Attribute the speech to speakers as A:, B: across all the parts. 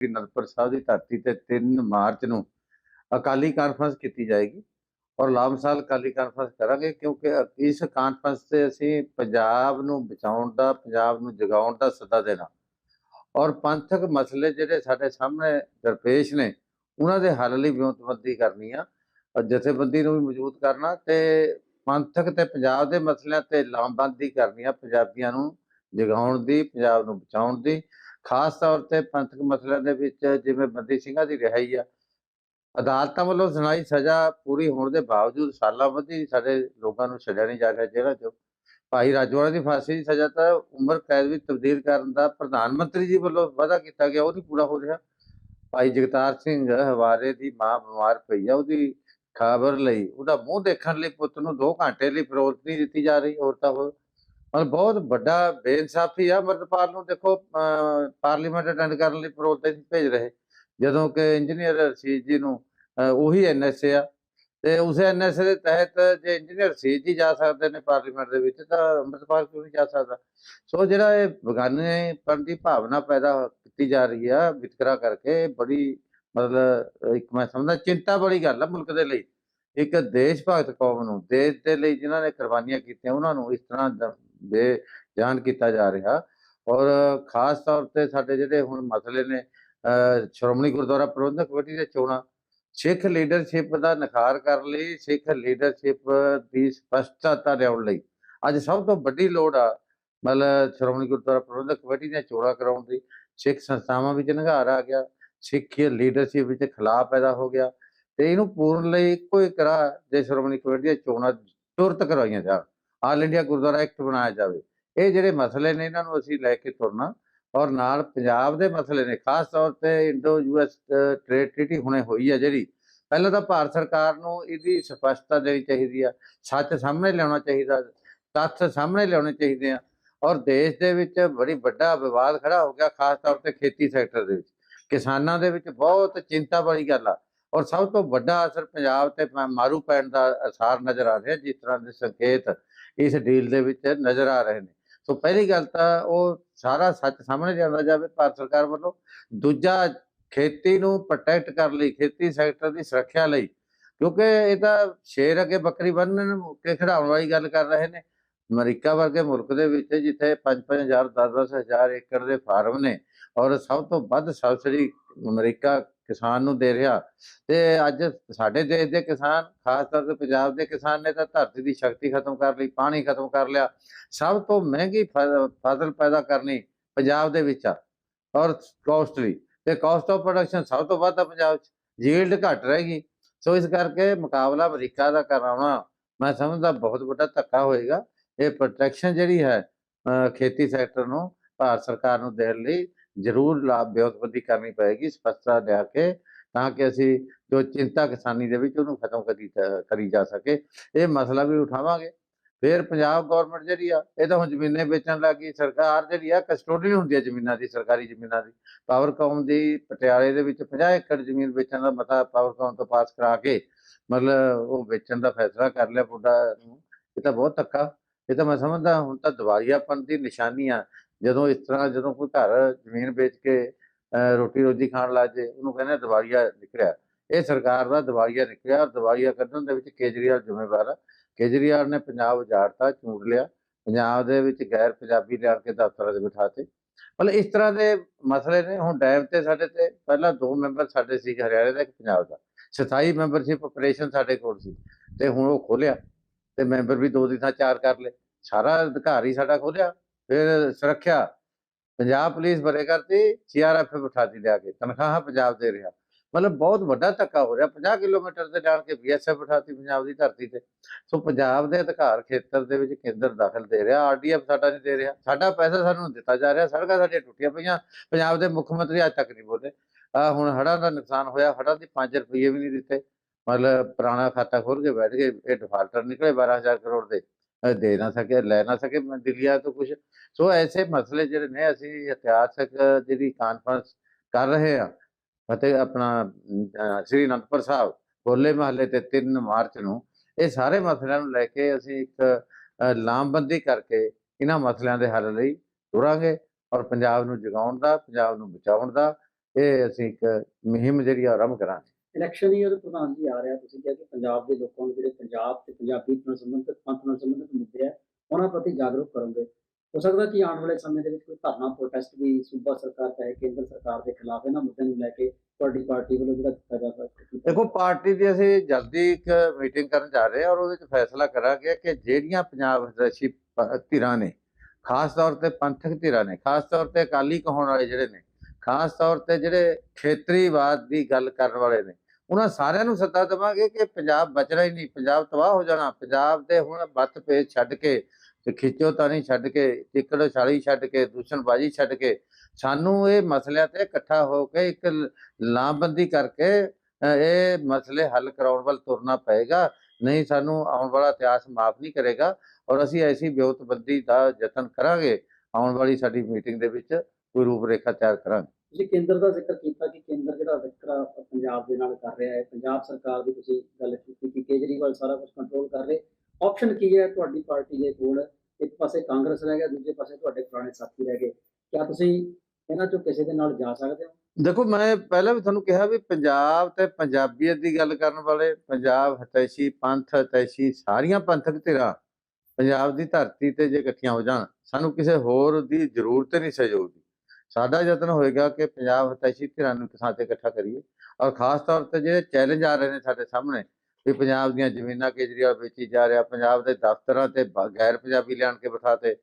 A: ਸ੍ਰੀ ਅਨੰਦਪੁਰ ਸਾਹਿਬ ਦੀ ਧਰਤੀ ਤੇ 3 ਮਾਰਚ ਨੂੰ ਅਕਾਲੀ ਕਾਨਫਰੰਸ ਕੀਤੀ ਜਾਏਗੀ ਔਰ ਲਾਮਸਾਲ ਅਕਾਲੀ ਕਾਨਫਰੰਸ ਕਰਾਂਗੇ ਕਿਉਂਕਿ ਇਸ ਕਾਨਫਰੰਸ ਤੇ ਅਸੀਂ ਪੰਜਾਬ ਨੂੰ ਬਚਾਉਣ ਦਾ, ਪੰਜਾਬ ਨੂੰ ਜਗਾਉਣ ਦਾ ਸੱਦਾ ਦੇਣਾ। ਔਰ ਪੰਥਕ ਮਸਲੇ ਜਿਹੜੇ ਸਾਡੇ ਸਾਹਮਣੇ ਦਰਪੇਸ਼ ਨੇ, ਉਹਨਾਂ ਦੇ ਹੱਲ ਲਈ ਵਿਉਂਤਬੰਦੀ ਕਰਨੀ ਆ, ਔਰ ਜਥੇਬੰਦੀ ਨੂੰ ਵੀ ਮਜ਼ਬੂਤ ਕਰਨਾ ਤੇ ਪੰਥਕ ਤੇ ਪੰਜਾਬ ਦੇ ਮਸਲਿਆਂ ਤੇ ਲਾਮਬੰਦੀ ਕਰਨੀ ਆ, ਪੰਜਾਬੀਆਂ ਨੂੰ ਜਗਾਉਣ ਦੀ, ਪੰਜਾਬ ਨੂੰ ਬਚਾਉਣ ਦੀ। ਖਾਸ ਤੌਰ ਤੇ ਪੰਥਕ ਮਸਲਿਆਂ ਦੇ ਵਿੱਚ ਜਿਵੇਂ ਬੰਦੀ ਸਿੰਘਾਂ ਦੀ ਰਿਹਾਈ ਆ, ਅਦਾਲਤਾਂ ਵੱਲੋਂ ਸੁਣਾਈ ਸਜ਼ਾ ਪੂਰੀ ਹੋਣ ਦੇ ਬਾਵਜੂਦ ਸਾਲਾਂ ਬੱਧੀ ਸਾਡੇ ਲੋਕਾਂ ਨੂੰ ਛੱਡਿਆ ਨਹੀਂ ਜਾ ਰਿਹਾ ਜਿਹੜਾ ਜੋ ਭਾਈ ਰਾਜਵਾੜਾ ਦੀ ਫਾਂਸੀ ਦੀ ਸਜ਼ਾ ਤਾਂ ਉਮਰ ਕੈਦ ਵਿੱਚ ਤਬਦੀਲ ਕਰਨ ਦਾ ਪ੍ਰਧਾਨ ਮੰਤਰੀ ਜੀ ਵੱਲੋਂ ਵਾਅਦਾ ਕੀਤਾ ਗਿਆ, ਉਹ ਨਹੀਂ ਪੂਰਾ ਹੋ ਰਿਹਾ। ਭਾਈ ਜਗਤਾਰ ਸਿੰਘ ਹਵਾਰੇ ਦੀ ਮਾਂ ਬਿਮਾਰ ਪਈ ਆ, ਉਹਦੀ ਖਬਰ ਲਈ, ਉਹਦਾ ਮੂੰਹ ਦੇਖਣ ਲਈ ਪੁੱਤ ਨੂੰ 2 ਘੰਟੇ ਲਈ ਫਰੋਤ ਨਹੀਂ ਦਿੱਤੀ ਜਾ ਰਹੀ ਹੋਰ ਤਾਂ ਹੋਰ ਮਤਲਬ ਬਹੁਤ ਵੱਡਾ ਬੇਇਨਸਾਫੀ ਆ। ਅਮਰਪਾਲ ਨੂੰ ਦੇਖੋ ਪਾਰਲੀਮੈਂਟ ਅਟੈਂਡ ਕਰਨ ਲਈ ਫਰੋਤ ਨਹੀਂ ਭੇਜ ਰਹੇ। ਜਦੋਂ ਕਿ ਇੰਜੀਨੀਅਰ ਰਸ਼ੀਦ ਜੀ ਨੂੰ ਉਹੀ ਐਨਐਸਏ ਆ। ਤੇ ਉਸੇ ਐਨਐਸਏ ਦੇ ਤਹਿਤ ਜੇ ਇੰਜੀਨੀਅਰ ਰਸ਼ੀਦ ਜੀ ਜਾ ਸਕਦੇ ਨੇ ਪਾਰਲੀਮੈਂਟ ਦੇ ਵਿੱਚ, ਤਾਂ ਅੰਮ੍ਰਿਤਪਾਲ ਕਿਉਂ ਨਹੀਂ ਜਾ ਸਕਦਾ? ਸੋ ਜਿਹੜਾ ਇਹ ਬਗਾਨੇਪਨ ਦੀ ਭਾਵਨਾ ਪੈਦਾ ਕੀਤੀ ਜਾ ਰਹੀ ਆ, ਵਿਤਕਰਾ ਕਰਕੇ ਬੜੀ ਮਤਲਬ ਇੱਕ ਮੈਂ ਸਮਝਦਾ ਚਿੰਤਾ ਬੜੀ ਗੱਲ ਆ ਮੁਲਕ ਦੇ ਲਈ। ਇੱਕ ਦੇਸ਼ ਭਗਤ ਕੌਮ ਨੂੰ, ਦੇਸ਼ ਦੇ ਲਈ ਜਿਨ੍ਹਾਂ ਨੇ ਕੁਰਬਾਨੀਆਂ ਕੀਤੀਆਂ, ਉਹਨਾਂ ਨੂੰ ਇਸ ਤਰ੍ਹਾਂ ਦ- ਬੇਜਾਨ ਕੀਤਾ ਜਾ ਰਿਹਾ। ਔਰ ਖਾਸ ਤੌਰ ਤੇ ਸਾਡੇ ਜਿਹੜੇ ਹੁਣ ਮਸਲੇ ਨੇ, ਅਹ ਸ਼੍ਰੋਮਣੀ ਗੁਰਦੁਆਰਾ ਪ੍ਰਬੰਧਕ ਕਮੇਟੀ ਦੇ ਚੋਣਾਂ, ਸਿੱਖ ਲੀਡਰਸ਼ਿਪ ਦਾ ਨਿਖਾਰ ਕਰਨ ਲਈ, ਸਿੱਖ ਲੀਡਰਸ਼ਿਪ ਦੀ ਸਪਸ਼ਟਤਾ ਲਿਆਉਣ ਲਈ। ਅੱਜ ਸਭ ਤੋਂ ਵੱਡੀ ਲੋੜ ਆ, ਮਤਲਬ ਸ਼੍ਰੋਮਣੀ ਗੁਰਦੁਆਰਾ ਪ੍ਰਬੰਧਕ ਕਮੇਟੀ ਦੀਆਂ ਚੋਣਾਂ ਕਰਾਉਣ ਦੀ। ਸਿੱਖ ਸੰਸਥਾਵਾਂ ਵਿੱਚ ਨਿਘਾਰ ਆ ਗਿਆ, ਸਿੱਖ ਲੀਡਰਸ਼ਿਪ ਵਿੱਚ ਖਲਾਅ ਪੈਦਾ ਹੋ ਗਿਆ। ਤੇ ਇਹਨੂੰ ਪੂਰਨ ਲਈ ਇੱਕੋ ਇੱਕ ਰਾਹ ਜੇ ਸ਼੍ਰੋਮਣੀ ਕਮੇਟੀ ਦੀਆਂ ਚੋਣਾਂ ਤੁਰਤ ਕਰਵਾਈਆਂ ਜਾਣ। ਆਲ ਇੰਡੀਆ ਗੁਰਦੁਆਰਾ ਐਕਟ ਬਣਾਇਆ ਜਾਵੇ। ਇਹ ਜਿਹੜੇ ਮਸਲੇ ਨੇ, ਇਹਨਾਂ ਨੂੰ ਅਸੀਂ ਲੈ ਕੇ ਤੁਰਨਾ ਔਰ ਨਾਲ ਪੰਜਾਬ ਦੇ ਮਸਲੇ ਨੇ, ਖਾਸ ਤੌਰ ਤੇ ਇੰਡੋ ਯੂਐਸ ਟ੍ਰੇਡ ਟ੍ਰੀਟੀ ਹੁਣੇ ਹੋਈ ਹੈ ਜਿਹੜੀ। ਪਹਿਲਾਂ ਤਾਂ ਭਾਰਤ ਸਰਕਾਰ ਨੂੰ ਇਹਦੀ ਸਪਸ਼ਟਤਾ ਦੇਣੀ ਚਾਹੀਦੀ ਆ, ਸੱਚ ਸਾਹਮਣੇ ਲਿਆਉਣਾ ਚਾਹੀਦਾ, ਤੱਥ ਸਾਹਮਣੇ ਲਿਆਉਣੇ ਚਾਹੀਦੇ ਆ ਔਰ ਦੇਸ਼ ਦੇ ਵਿੱਚ ਬੜੀ ਵੱਡਾ ਵਿਵਾਦ ਖੜਾ ਹੋ ਗਿਆ, ਖਾਸ ਤੌਰ ਤੇ ਖੇਤੀ ਸੈਕਟਰ ਦੇ ਵਿੱਚ। ਕਿਸਾਨਾਂ ਦੇ ਵਿੱਚ ਬਹੁਤ ਚਿੰਤਾ ਵਾਲੀ ਗੱਲ ਆ ਔਰ ਸਭ ਤੋਂ ਵੱਡਾ ਅਸਰ ਪੰਜਾਬ ਤੇ ਮ- ਮਾਰੂ ਪੈਣ ਦਾ ਅਸਾਰ ਨਜ਼ਰ ਆ ਰਿਹਾ, ਜਿਸ ਤਰ੍ਹਾਂ ਦੇ ਸੰਕੇਤ ਇਸ ਡੀਲ ਦੇ ਵਿੱਚ ਨਜ਼ਰ ਆ ਰਹੇ ਨੇ। ਸੋ ਪਹਿਲੀ ਗੱਲ ਤਾਂ ਉਹ ਸਾਰਾ ਸੱਚ ਸਾਹਮਣੇ ਲਿਆਂਦਾ ਜਾਵੇ, ਭਾਰਤ ਸਰਕਾਰ ਵੱਲੋਂ। ਦੂਜਾ, ਖੇਤੀ ਨੂੰ ਪ੍ਰੋਟੈਕਟ ਕਰਨ ਲਈ, ਖੇਤੀ ਸੈਕਟਰ ਦੀ ਸੁਰੱਖਿਆ ਲਈ। ਕਿਉਂਕਿ ਇਹ ਤਾਂ ਸ਼ੇਰ ਅੱਗੇ ਬੱਕਰੀ ਬੰਨਣ ਕੇ ਖੜਾਉਣ ਵਾਲੀ ਗੱਲ ਕਰ ਰਹੇ ਨੇ। ਅਮਰੀਕਾ ਵਰਗੇ ਮੁਲਕ ਦੇ ਵਿੱਚ ਜਿੱਥੇ 5-5000 10-10000 ਏਕੜ ਦੇ ਫਾਰਮ ਨੇ ਔਰ ਸਭ ਤੋਂ ਵੱਧ ਸਬਸਿਡੀ ਅਮਰੀਕਾ ਕਿਸਾਨ ਨੂੰ ਦੇ ਰਿਹਾ। ਤੇ ਅੱਜ ਸਾਡੇ ਦੇਸ਼ ਦੇ ਕਿਸਾਨ, ਖਾਸ ਤੌਰ ਤੇ ਪੰਜਾਬ ਦੇ ਕਿਸਾਨ ਨੇ ਤਾਂ ਧਰਤੀ ਦੀ ਸ਼ਕਤੀ ਖਤਮ ਕਰ ਲਈ, ਪਾਣੀ ਖਤਮ ਕਰ ਲਿਆ। ਸਭ ਤੋਂ ਮਹਿੰਗੀ ਫ- ਫਸਲ ਪੈਦਾ ਕਰਨੀ ਪੰਜਾਬ ਦੇ ਵਿੱਚ ਆ, ਔਰ ਕਾਸਟਲੀ ਤੇ ਕਾਸਟ ਆਫ ਪ੍ਰੋਡਕਸ਼ਨ ਸਭ ਤੋਂ ਵੱਧ ਆ ਪੰਜਾਬ 'ਚ ਯੀਲਡ ਘੱਟ ਰਹੇਗੀ। ਸੋ ਇਸ ਕਰਕੇ ਮੁਕਾਬਲਾ ਅਮਰੀਕਾ ਦਾ ਕਰਾਉਣਾ ਮੈਂ ਸਮਝਦਾ ਬਹੁਤ ਵੱਡਾ ਧੱਕਾ ਹੋਏਗਾ। ਇਹ ਪ੍ਰੋਟੈਕਸ਼ਨ ਜਿਹੜੀ ਹੈ ਖੇਤੀ ਸੈਕਟਰ ਨੂੰ ਭਾਰਤ ਸਰਕਾਰ ਨੂੰ ਦੇਣ ਲਈ ਜ਼ਰੂਰ ਲਾਭ ਵਿਉਂਤਬੰਦੀ ਕਰਨੀ ਪਏਗੀ ਸਪਸ਼ਟਤਾ ਲਿਆ ਕੇ, ਤਾਂ ਕਿ ਅਸੀਂ ਜੋ ਚਿੰਤਾ ਕਿਸਾਨੀ ਦੇ ਵਿੱਚ ਉਹਨੂੰ ਖਤਮ ਕਰੀ ਕਰੀ ਜਾ ਸਕੇ। ਇਹ ਮਸਲਾ ਵੀ ਉਠਾਵਾਂਗੇ। ਫਿਰ ਪੰਜਾਬ ਗਵਰਨਮੈਂਟ ਜਿਹੜੀ ਆ, ਇਹ ਤਾਂ ਹੁਣ ਜ਼ਮੀਨਾਂ ਵੇਚਣ ਲੱਗੀ ਸਰਕਾਰ ਜਿਹੜੀ ਆ ਕਸਟੋਡੀਅਨ ਹੁੰਦੀ ਆ ਜ਼ਮੀਨਾਂ ਦੀ, ਸਰਕਾਰੀ ਜ਼ਮੀਨਾਂ ਦੀ। ਪਾਵਰਕਾਮ ਦੀ ਪਟਿਆਲੇ ਦੇ ਵਿੱਚ 50 ਏਕੜ ਜ਼ਮੀਨ ਵੇਚਣ ਦਾ ਮਤਾ ਪਾਵਰਕਾਮ ਤੋਂ ਪਾਸ ਕਰਾ ਕੇ, ਮਤਲਬ ਉਹ ਵੇਚਣ ਦਾ ਫੈਸਲਾ ਕਰ ਲਿਆ ਬੁੱਢਾ ਨੂੰ। ਇਹ ਤਾਂ ਬਹੁਤ ਧੱਕਾ। ਇਹ ਤਾਂ ਮੈਂ ਸਮਝਦਾ, ਹੁਣ ਤਾਂ ਦਿਵਾਲੀਆਪਨ ਦੀ ਨਿਸ਼ਾਨੀ ਆ। ਜਦੋਂ ਇਸ ਤਰ੍ਹਾਂ ਜਦੋਂ ਕੋਈ ਘਰ ਜ਼ਮੀਨ ਵੇਚ ਕੇ ਰੋਟੀ ਰੋਜੀ ਖਾਣ ਲੱਗ ਜੇ, ਉਹਨੂੰ ਕਹਿੰਦੇ ਦਵਾਈਆ ਨਿਕਲਿਆ ਇਹ ਸਰਕਾਰ ਦਾ ਦਵਾਈਆ ਨਿਕਲਿਆ ਔਰ ਦਿਵਾਲੀਆ ਕੱਢਣ ਦੇ ਵਿੱਚ ਕੇਜਰੀਵਾਲ ਜ਼ਿੰਮੇਵਾਰ ਆ। ਕੇਜਰੀਵਾਲ ਨੇ ਪੰਜਾਬ ਉਜਾੜਤਾ, ਝੂਠ ਲਿਆ। ਪੰਜਾਬ ਦੇ ਵਿੱਚ ਗੈਰ ਪੰਜਾਬੀ ਲਿਆ ਕੇ ਦਫ਼ਤਰਾਂ 'ਚ ਬਿਠਾਤੇ ਮਤਲਬ ਇਸ ਤਰ੍ਹਾਂ ਦੇ ਮਸਲੇ ਨੇ। ਹੁਣ ਡੈਮ ਤੇ ਸਾਡੇ ਤੇ ਪਹਿਲਾਂ ਦੋ ਮੈਂਬਰ ਸਾਡੇ ਸੀ, ਹਰਿਆਣੇ ਦਾ ਇੱਕ ਪੰਜਾਬ ਦਾ। ਸਥਾਈ ਮੈਂਬਰਸ਼ਿਪ ਆਪਰੇਸ਼ਨ ਸਾਡੇ ਕੋਲ ਸੀ ਤੇ ਹੁਣ ਉਹ ਖੋਲਿਆ ਤੇ ਮੈਂਬਰ ਵੀ ਦੋ ਦੀ ਥਾਂ ਚਾਰ ਕਰ ਲਏ। ਸਾਰਾ ਅਧਿਕਾਰ ਹੀ ਸਾਡਾ ਖੋਲਿਆ ਫਿਰ ਸੁਰੱਖਿਆ। ਪੰਜਾਬ ਪੁਲਿਸ ਬਰੇ ਕਰਤੀ ਸੀਆਰਐਫ ਬਿਠਾਤੀ ਲਿਆ ਕੇ, ਤਨਖਾਹਾਂ ਪੰਜਾਬ ਦੇ ਰਿਹਾ। ਮਤਲਬ ਬਹੁਤ ਵੱਡਾ ਧੱਕਾ ਹੋ ਰਿਹਾ 50 ਕਿਲੋਮੀਟਰ ਤੇ ਜਾਣ ਕੇ ਬੀਐਸਐਫ ਬਿਠਾਤੀ ਪੰਜਾਬ ਦੀ ਧਰਤੀ ਤੇ। ਸੋ ਪੰਜਾਬ ਦੇ ਅਧਿਕਾਰ ਖੇਤਰ ਦੇ ਵਿੱਚ ਕੇਂਦਰ ਦਾਖਲ ਦੇ ਰਿਹਾ ਆਰਡੀਐਫ ਸਾਡਾ ਨਹੀਂ ਦੇ ਰਿਹਾ। ਸਾਡਾ ਪੈਸਾ ਸਾਨੂੰ ਦਿੱਤਾ ਜਾ ਰਿਹਾ, ਸੜਕਾਂ ਸਾਡੀਆਂ ਟੁੱਟੀਆਂ ਪਈਆਂ, ਪੰਜਾਬ ਦੇ ਮੁੱਖ ਮੰਤਰੀ ਅੱਜ ਤੱਕ ਨਹੀਂ ਬੋਲੇ। ਆ ਹੁਣ ਹੜ੍ਹਾਂ ਦਾ ਨੁਕਸਾਨ ਹੋਇਆ, ਹੜ੍ਹਾਂ ਦੇ 5 ਰੁਪਏ ਵੀ ਨਹੀਂ ਦਿੱਤੇ। ਮਤਲਬ ਪੁਰਾਣਾ ਖਾਤਾ ਖੋਲ ਕੇ ਬੈਠ ਗਏ, ਇਹ ਡਿਫਾਲਟਰ ਨਿਕਲੇ 12000 ਕਰੋੜ ਦੇ। ਦੇ ਨਾ ਸਕੇ, ਲੈ ਨਾ ਸਕੇ ਦਿੱਲੀਆ ਤੋਂ ਕੁਝ ਸੋ ਐਸੇ ਮਸਲੇ ਜਿਹੜੇ ਨੇ, ਅਸੀਂ ਇਤਿਹਾਸਕ ਜਿਹੜੀ ਕਾਨਫਰੰਸ ਕਰ ਰਹੇ ਹਾਂ, ਅਤੇ ਆਪਣਾ ਸ੍ਰੀ ਅਨੰਦਪੁਰ ਸਾਹਿਬ ਹੋਲੇ ਮਹੱਲੇ ਤੇ 3 ਮਾਰਚ ਨੂੰ, ਇਹ ਸਾਰੇ ਮਸਲਿਆਂ ਨੂੰ ਲੈ ਕੇ ਅਸੀਂ ਇੱਕ ਲਾਮਬੰਦੀ ਕਰਕੇ ਇਹਨਾਂ ਮਸਲਿਆਂ ਦੇ ਹੱਲ ਲਈ ਤੁਰਾਂਗੇ ਔਰ ਪੰਜਾਬ ਨੂੰ ਜਗਾਉਣ ਦਾ, ਪੰਜਾਬ ਨੂੰ ਬਚਾਉਣ ਦਾ, ਇਹ ਅਸੀਂ ਇੱਕ ਮੁਹਿੰਮ ਜਿਹੜੀ ਆ ਆਰੰਭ ਕਰਾਂਗੇ।
B: ਇਲੈਕਸ਼ਨ ਹੀ ਪ੍ਰਧਾਨ ਜੀ ਆ ਰਿਹਾ ਤੁਸੀਂ ਕਿਹਾ ਕਿ ਪੰਜਾਬ ਦੇ ਲੋਕਾਂ ਨੂੰ ਜਿਹੜੇ ਪੰਜਾਬ ਤੇ ਪੰਜਾਬੀ ਨਾਲ ਸੰਬੰਧਿਤ, ਪੰਥ ਨਾਲ ਸੰਬੰਧਿਤ ਮੁੱਦੇ ਆ, ਉਹਨਾਂ ਪ੍ਰਤੀ ਜਾਗਰੂਕ ਕਰੋਗੇ। ਹੋ ਸਕਦਾ ਕਿ ਆਉਣ ਵਾਲੇ ਸਮੇਂ ਦੇ ਵਿੱਚ ਕੋਈ ਧਰਨਾ ਪ੍ਰੋਟੈਸਟ ਵੀ ਸੂਬਾ ਸਰਕਾਰ ਚਾਹੇ ਕੇਂਦਰ ਸਰਕਾਰ ਦੇ ਖਿਲਾਫ ਇਹਨਾਂ ਮੁੱਦਿਆਂ ਨੂੰ ਲੈ ਕੇ ਤੁਹਾਡੀ ਪਾਰਟੀ ਵੱਲੋਂ ਜਿਹੜਾ ਕੀਤਾ ਜਾ ਸਕਦਾ
A: ਦੇਖੋ, ਪਾਰਟੀ ਦੀ ਅਸੀਂ ਜਲਦੀ ਇੱਕ ਮੀਟਿੰਗ ਕਰਨ ਜਾ ਰਹੇ ਹਾਂ ਔਰ ਉਹਦੇ ਵਿੱਚ ਫੈਸਲਾ ਕਰਾਂਗੇ ਕਿ ਜਿਹੜੀਆਂ ਪੰਜਾਬ ਹਿਤੈਸ਼ੀ ਧਿਰਾਂ ਨੇ, ਖਾਸ ਤੌਰ ਤੇ ਪੰਥਕ ਧਿਰਾਂ ਨੇ, ਖਾਸ ਤੌਰ ਤੇ ਅਕਾਲੀ ਕਹਾਉਣ ਵਾਲੇ ਜਿਹੜੇ ਨੇ ਖਾਸ ਤੌਰ ਤੇ ਜਿਹੜੇ ਖੇਤਰੀਵਾਦ ਦੀ ਗੱਲ ਕਰਨ ਵਾਲੇ ਨੇ, ਉਹਨਾਂ ਸਾਰਿਆਂ ਨੂੰ ਸੱਦਾ ਦੇਵਾਂਗੇ ਕਿ ਪੰਜਾਬ ਬਚਣਾ ਹੀ ਨਹੀਂ, ਪੰਜਾਬ ਤਬਾਹ ਹੋ ਜਾਣਾ, ਪੰਜਾਬ ਦੇ ਹੁਣ ਬੱਤ ਪੇ ਛੱਡ ਕੇ ਤੇ ਖਿੱਚੋ ਤਾਣੀ ਛੱਡ ਕੇ, ਟਿਕੜ ਛਾਲੀ ਛੱਡ ਕੇ, ਦੂਸ਼ਣਬਾਜ਼ੀ ਛੱਡ ਕੇ, ਸਾਨੂੰ ਇਹ ਮਸਲਿਆਂ ਤੇ ਇਕੱਠਾ ਹੋ ਕੇ ਇੱਕ ਲ- ਲਾਮਬੰਦੀ ਕਰਕੇ ਇਹ ਮਸਲੇ ਹੱਲ ਕਰਾਉਣ ਵੱਲ ਤੁਰਨਾ ਪਏਗਾ। ਨਹੀਂ ਸਾਨੂੰ ਆਉਣ ਵਾਲਾ ਇਤਿਹਾਸ ਮਾਫ ਨਹੀਂ ਕਰੇਗਾ ਔਰ ਅਸੀਂ ਐਸੀ ਵਿਉਤਬੰਦੀ ਦਾ ਯਤਨ ਕਰਾਂਗੇ ਆਉਣ ਵਾਲੀ ਸਾਡੀ ਮੀਟਿੰਗ ਦੇ ਵਿੱਚ। ਕੋਈ ਰੂਪਰੇਖਾ ਤਿਆਰ ਕਰਾਂਗੇ।
B: ਤੁਸੀਂ ਕੇਂਦਰ ਦਾ ਜ਼ਿਕਰ ਕੀਤਾ ਕਿ ਕੇਂਦਰ ਜਿਹੜਾ ਵਿਤਕਰਾ ਪੰਜਾਬ ਦੇ ਨਾਲ ਕਰ ਰਿਹਾ ਹੈ ਪੰਜਾਬ ਸਰਕਾਰ ਦੀ ਤੁਸੀਂ ਗੱਲ ਕੀਤੀ ਕਿ ਕੇਜਰੀਵਾਲ ਸਾਰਾ ਕੁਝ ਕੰਟਰੋਲ ਕਰ ਰਹੇ ਆਪਸ਼ਨ ਕੀ ਹੈ ਤੁਹਾਡੀ ਪਾਰਟੀ ਦੇ ਕੋਲ? ਇੱਕ ਪਾਸੇ ਕਾਂਗਰਸ ਰਹਿ ਗਿਆ ਦੂਜੇ ਪਾਸੇ ਤੁਹਾਡੇ ਪੁਰਾਣੇ ਸਾਥੀ ਰਹਿ ਗਏ। ਕਿਆ ਤੁਸੀਂ ਇਹਨਾਂ ਚੋਂ ਕਿਸੇ ਦੇ ਨਾਲ ਜਾ ਸਕਦੇ ਹੋ?
A: ਦੇਖੋ ਮੈਂ ਪਹਿਲਾਂ ਵੀ ਤੁਹਾਨੂੰ ਕਿਹਾ ਵੀ ਪੰਜਾਬ ਤੇ ਪੰਜਾਬੀਅਤ ਦੀ ਗੱਲ ਕਰਨ ਵਾਲੇ ਪੰਜਾਬ ਹਤੈਸ਼ੀ ਪੰਥ ਹਤੈਸ਼ੀ ਸਾਰੀਆਂ ਪੰਥਕ ਧਿਰਾਂ ਪੰਜਾਬ ਦੀ ਧਰਤੀ ਤੇ ਜੇ ਇਕੱਠੀਆਂ ਹੋ ਜਾਣ ਸਾਨੂੰ ਕਿਸੇ ਹੋਰ ਦੀ ਜ਼ਰੂਰਤ ਨਹੀਂ ਸਹਿਯੋਗ ਦੀ। ਸਾਡਾ ਯਤਨ ਹੋਏਗਾ ਕਿ ਪੰਜਾਬ ਹਤੈਸ਼ੀ ਧਿਰਾਂ ਨੂੰ ਥਾਂ ਤੇ ਇਕੱਠਾ ਕਰੀਏ ਔਰ ਖਾਸ ਤੌਰ ਤੇ ਜਿਹੜੇ ਚੈਲੰਜ ਆ ਰਹੇ ਨੇ ਸਾਡੇ ਸਾਹਮਣੇ ਵੀ ਪੰਜਾਬ ਦੀਆਂ ਜ਼ਮੀਨਾਂ ਕੇਜਰੀਵਾਲ ਵੇਚੀ ਜਾ ਰਿਹਾ ਪੰਜਾਬ ਦੇ ਦਫ਼ਤਰਾਂ ਤੇ ਗੈਰ ਪੰਜਾਬੀ ਲਿਆਣ ਕੇ ਬਿਠਾਤੇ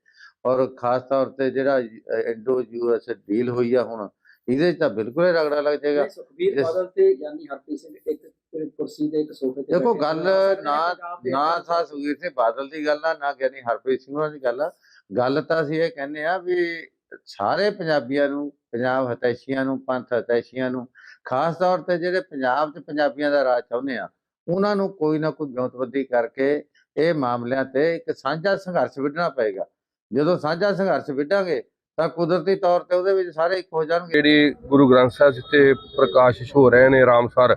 A: ਔਰ ਖਾਸ ਤੌਰ ਤੇ ਜਿਹੜਾ ਇੰਡੋ ਯੂਐਸ ਡੀਲ ਹੋਈ ਆ ਹੁਣ ਇਹਦੇ ਤਾਂ ਬਿਲਕੁਲ ਹੀ ਰਗੜਾ ਲੱਗ ਜਾਏਗਾ
B: ਨਹੀਂ, ਸੁਖਬੀਰ
A: ਇਸ-
B: ਬਾਦਲ ਤੇ ਯਾਨੀ ਹਰਪ੍ਰੀਤ ਸਿੰਘ ਇੱਕ ਇੱਕ ਕੁਰਸੀ ਤੇ ਇੱਕ ਸੋਫੇ ਤੇ
A: ਦੇਖੋ ਗੱਲ। ਨਾ ਨਾ ਥਾ ਸੁਖਬੀਰ ਸਿੰਘ ਬਾਦਲ ਦੀ ਗੱਲ ਆ ਨਾ ਗਿਆਨੀ ਹਰਪ੍ਰੀਤ ਸਿੰਘ ਦੀ ਗੱਲ ਆ ਗੱਲ ਤਾਂ ਅਸੀਂ ਇਹ ਕਹਿੰਦੇ ਆ ਵੀ ਸਾਰੇ ਪੰਜਾਬੀਆਂ ਨੂੰ, ਪੰਜਾਬ ਹਤੈਸ਼ੀਆਂ ਨੂੰ, ਪੰਥ ਹਤੈਸ਼ੀਆਂ ਨੂੰ, ਖਾਸ ਤੌਰ ਤੇ ਜਿਹੜੇ ਪੰਜਾਬ 'ਚ ਪੰਜਾਬੀਆਂ ਦਾ ਰਾਜ ਚਾਹੁੰਦੇ ਆ, ਉਹਨਾਂ ਨੂੰ ਕੋਈ ਨਾ ਕੋਈ ਵਿਉਂਤਬੰਦੀ ਕਰਕੇ ਇਹ ਮਾਮਲਿਆਂ ਤੇ ਇੱਕ ਸਾਂਝਾ ਸੰਘਰਸ਼ ਵਿੱਢਣਾ ਪਏਗਾ। ਜਦੋਂ ਸਾਂਝਾ ਸੰਘਰਸ਼ ਵਿੱਢਾਂਗੇ, ਤਾਂ ਕੁਦਰਤੀ ਤੌਰ ਤੇ ਉਹਦੇ ਵਿੱਚ ਸਾਰੇ ਇੱਕ ਹੋ ਜਾਣਗੇ।
C: ਜਿਹੜੀ ਗੁਰੂ ਗ੍ਰੰਥ ਸਾਹਿਬ ਜਿੱਥੇ ਪ੍ਰਕਾਸ਼ਿਸ਼ ਹੋ ਰਹੇ ਨੇ ਰਾਮਸਰ,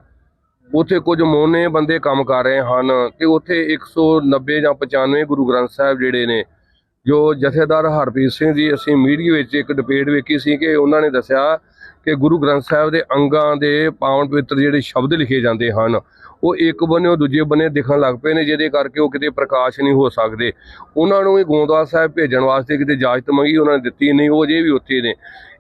C: ਉਥੇ ਕੁਝ ਮੋਨੇ ਬੰਦੇ ਕੰਮ ਕਰ ਰਹੇ ਹਨ ਤੇ ਉਥੇ 190 ਜਾਂ 95 ਗੁਰੂ ਗ੍ਰੰਥ ਸਾਹਿਬ ਜਿਹੜੇ ਨੇ ਜੋ ਜਥੇਦਾਰ ਹਰਪ੍ਰੀਤ ਸਿੰਘ ਜੀ ਅਸੀਂ ਮੀਡੀਆ ਵਿੱਚ ਇੱਕ ਡਿਬੇਟ ਵੇਖੀ ਸੀ ਕਿ ਉਹਨਾਂ ਨੇ ਦੱਸਿਆ ਕਿ ਗੁਰੂ ਗ੍ਰੰਥ ਸਾਹਿਬ ਦੇ ਅੰਗਾਂ ਦੇ ਪਾਵਨ ਪਵਿੱਤਰ ਜਿਹੜੇ ਸ਼ਬਦ ਲਿਖੇ ਜਾਂਦੇ ਹਨ, ਉਹ ਇੱਕ ਬੰਨੇ ਉਹ ਦੂਜੇ ਬੰਨੇ ਦਿਖਣ ਲੱਗ ਪਏ ਨੇ, ਜਿਹਦੇ ਕਰਕੇ ਉਹ ਕਿਤੇ ਪ੍ਰਕਾਸ਼ ਨਹੀਂ ਹੋ ਸਕਦੇ। ਉਹਨਾਂ ਨੂੰ ਵੀ ਗੋਂਦਵਾਲ ਸਾਹਿਬ ਭੇਜਣ ਵਾਸਤੇ ਕਿਤੇ ਇਜਾਜ਼ਤ ਮੰਗੀ, ਉਹਨਾਂ ਨੇ ਦਿੱਤੀ ਨਹੀਂ, ਉਹ ਅਜੇ ਵੀ ਉੱਥੇ ਨੇ।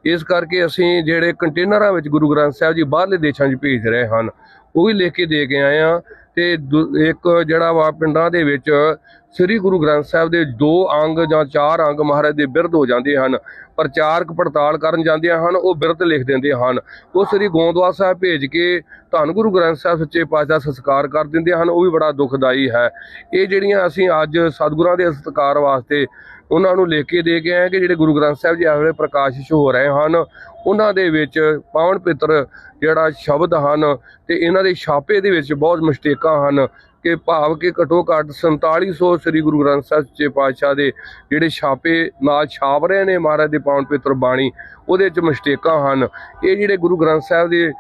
C: ਇਸ ਕਰਕੇ ਅਸੀਂ ਜਿਹੜੇ ਕੰਟੇਨਰਾਂ ਵਿੱਚ ਗੁਰੂ ਗ੍ਰੰਥ ਸਾਹਿਬ ਜੀ ਬਾਹਰਲੇ ਦੇਸ਼ਾਂ 'ਚ ਭੇਜ ਰਹੇ ਹਨ, ਉਹ ਵੀ ਲਿਖ ਕੇ ਦੇ ਕੇ ਆਏ ਆ ਤੇ ਦੂ- ਇੱਕ ਜਿਹੜਾ ਵਾ ਪਿੰਡਾਂ ਦੇ ਵਿੱਚ ਸ੍ਰੀ ਗੁਰੂ ਗ੍ਰੰਥ ਸਾਹਿਬ ਦੇ ਦੋ ਅੰਗ ਜਾਂ ਚਾਰ ਅੰਗ ਮਹਾਰਾਜ ਦੇ ਬਿਰਧ ਹੋ ਜਾਂਦੇ ਹਨ, ਪ੍ਰਚਾਰਕ ਪੜਤਾਲ ਕਰਨ ਜਾਂਦੇ ਹਨ, ਉਹ ਬਿਰਧ ਲਿਖ ਦਿੰਦੇ ਹਨ। ਉਹ ਸ੍ਰੀ ਗੋਂਦਵਾਲ ਸਾਹਿਬ ਭੇਜ ਕੇ ਧੰਨ ਗੁਰੂ ਗ੍ਰੰਥ ਸਾਹਿਬ ਸੱਚੇ ਪਾਤਸ਼ਾਹ ਸੰਸਕਾਰ ਕਰ ਦਿੰਦੇ ਹਨ, ਉਹ ਵੀ ਬੜਾ ਦੁਖਦਾਈ ਹੈ। ਇਹ ਜਿਹੜੀਆਂ ਅਸੀਂ ਅੱਜ ਸਤਿਗੁਰਾਂ ਦੇ ਸਤਿਕਾਰ ਵਾਸਤੇ ਉਹਨਾਂ ਨੂੰ ਲਿਖ ਕੇ ਦੇ ਕੇ ਆਏ ਕਿ ਜਿਹੜੇ ਗੁਰੂ ਗ੍ਰੰਥ ਸਾਹਿਬ ਜੀ ਇਸ ਪ੍ਰਕਾਸ਼ਿਸ਼ ਹੋ ਰਹੇ ਹਨ, ਉਹਨਾਂ ਦੇ ਵਿੱਚ ਪਾਵਨ ਪਿੱਤਰ ਜਿਹੜਾ ਸ਼ਬਦ ਹਨ ਤੇ ਇਹਨਾਂ ਦੇ ਛਾਪੇ ਦੇ ਵਿੱਚ ਬਹੁਤ ਮਿਸਟੇਕਾਂ ਹਨ ਕਿ ਭਾਵ ਕਿ ਘਟੋ ਘੱਟ 4700 ਸ੍ਰੀ ਗੁਰੂ ਗ੍ਰੰਥ ਸਾਹਿਬ ਸੱਚੇ ਪਾਤਸ਼ਾਹ ਦੇ ਜਿਹੜੇ ਛਾਪੇ ਨਾਲ ਛਾਪ ਰਹੇ ਨੇ ਮਹਾਰਾਜ ਦੇ ਪਾਵਨ ਪਿੱਤਰ ਬਾਣੀ, ਉਹਦੇ ਵਿੱਚ ਮਿਸਟੇਕਾਂ ਹਨ। ਇਹ ਜਿਹੜੇ ਗੁਰੂ ਗ੍ਰੰਥ ਸਾਹਿਬ ਦੇ